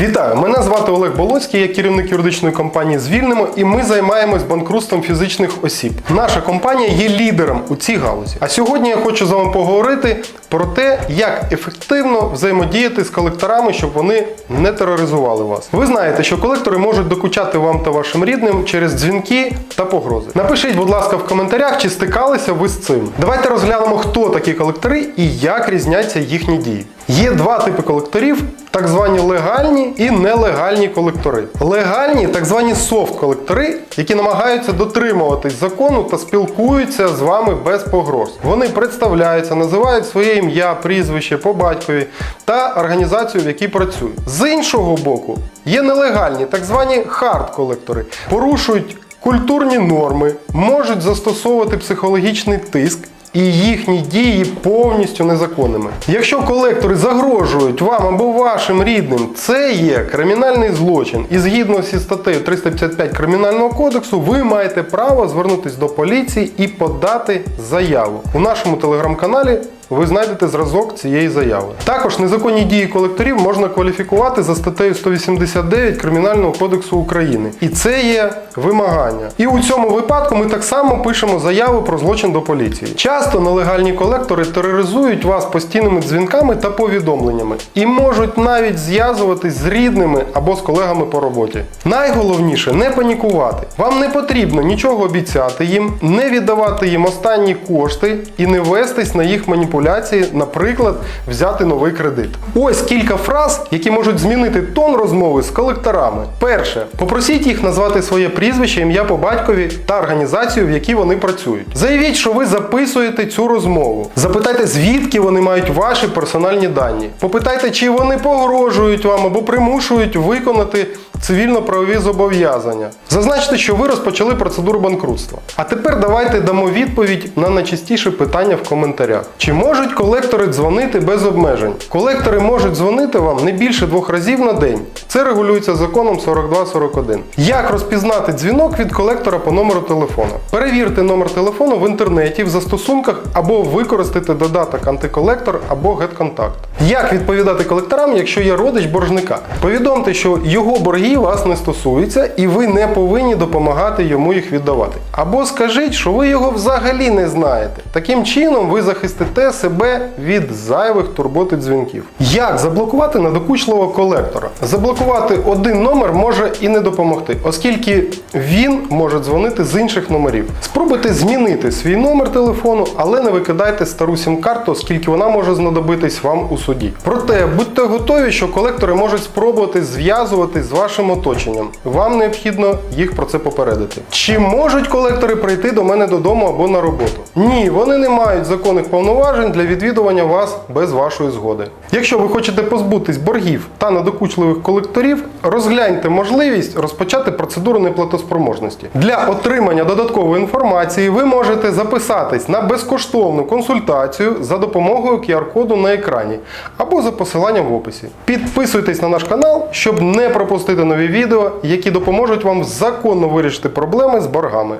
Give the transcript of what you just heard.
Вітаю! Мене звати Олег Болоцький, я керівник юридичної компанії Звільнимо, і ми займаємось банкрутством фізичних осіб. Наша компанія є лідером у цій галузі. А сьогодні я хочу з вами поговорити про те, як ефективно взаємодіяти з колекторами, щоб вони не тероризували вас. Ви знаєте, що колектори можуть докучати вам та вашим рідним через дзвінки та погрози. Напишіть, будь ласка, в коментарях, чи стикалися ви з цим. Давайте розглянемо, хто такі колектори і як різняться їхні дії. Є два типи колекторів: так звані легальні і нелегальні колектори. Легальні, так звані софт-колектори, які намагаються дотримуватись закону та спілкуються з вами без погроз. Вони представляються, називають своє ім'я, прізвище по батькові та організацію, в якій працюють. З іншого боку, є нелегальні, так звані хард-колектори, порушують культурні норми, можуть застосовувати психологічний тиск і їхні дії повністю незаконними. Якщо колектори загрожують вам або вашим рідним, це є кримінальний злочин. І згідно зі статтею 355 Кримінального кодексу, ви маєте право звернутися до поліції і подати заяву. У нашому телеграм-каналі ви знайдете зразок цієї заяви. Також незаконні дії колекторів можна кваліфікувати за статтею 189 Кримінального кодексу України. І це є вимагання. І у цьому випадку ми так само пишемо заяву про злочин до поліції. Часто нелегальні колектори тероризують вас постійними дзвінками та повідомленнями і можуть навіть зв'язуватись з рідними або з колегами по роботі. Найголовніше не панікувати. Вам не потрібно нічого обіцяти їм, не віддавати їм останні кошти і не вестись на їх маніпуляції, наприклад, взяти новий кредит. Ось кілька фраз, які можуть змінити тон розмови з колекторами. Перше, попросіть їх назвати своє прізвище, ім'я по батькові та організацію, в якій вони працюють. Заявіть, що ви записуєте цю розмову. Запитайте, звідки вони мають ваші персональні дані. Попитайте, чи вони погрожують вам або примушують виконати цивільно-правові зобов'язання. Зазначте, що ви розпочали процедуру банкрутства. А тепер давайте дамо відповідь на найчастіше питання в коментарях. Чи можуть колектори дзвонити без обмежень? Колектори можуть дзвонити вам не більше двох разів на день. Це регулюється законом 4241. Як розпізнати дзвінок від колектора по номеру телефона? Перевірте номер телефону в інтернеті, в застосунках або використайте додаток антиколектор або GetContact. Як відповідати колекторам, якщо є родич боржника? Повідомте, що його вас не стосуються і ви не повинні допомагати йому їх віддавати. Або скажіть, що ви його взагалі не знаєте. Таким чином ви захистите себе від зайвих турбот і дзвінків. Як заблокувати надокучливого колектора? Заблокувати один номер може і не допомогти, оскільки він може дзвонити з інших номерів. Спробуйте змінити свій номер телефону, але не викидайте стару сім-карту, оскільки вона може знадобитись вам у суді. Проте будьте готові, що колектори можуть спробувати зв'язуватись з вашим оточенням. Вам необхідно їх про це попередити. Чи можуть колектори прийти до мене додому або на роботу? Ні, вони не мають законних повноважень для відвідування вас без вашої згоди. Якщо ви хочете позбутись боргів та надокучливих колекторів, розгляньте можливість розпочати процедуру неплатоспроможності. Для отримання додаткової інформації ви можете записатись на безкоштовну консультацію за допомогою QR-коду на екрані або за посиланням в описі. Підписуйтесь на наш канал, щоб не пропустити нові відео, які допоможуть вам законно вирішити проблеми з боргами.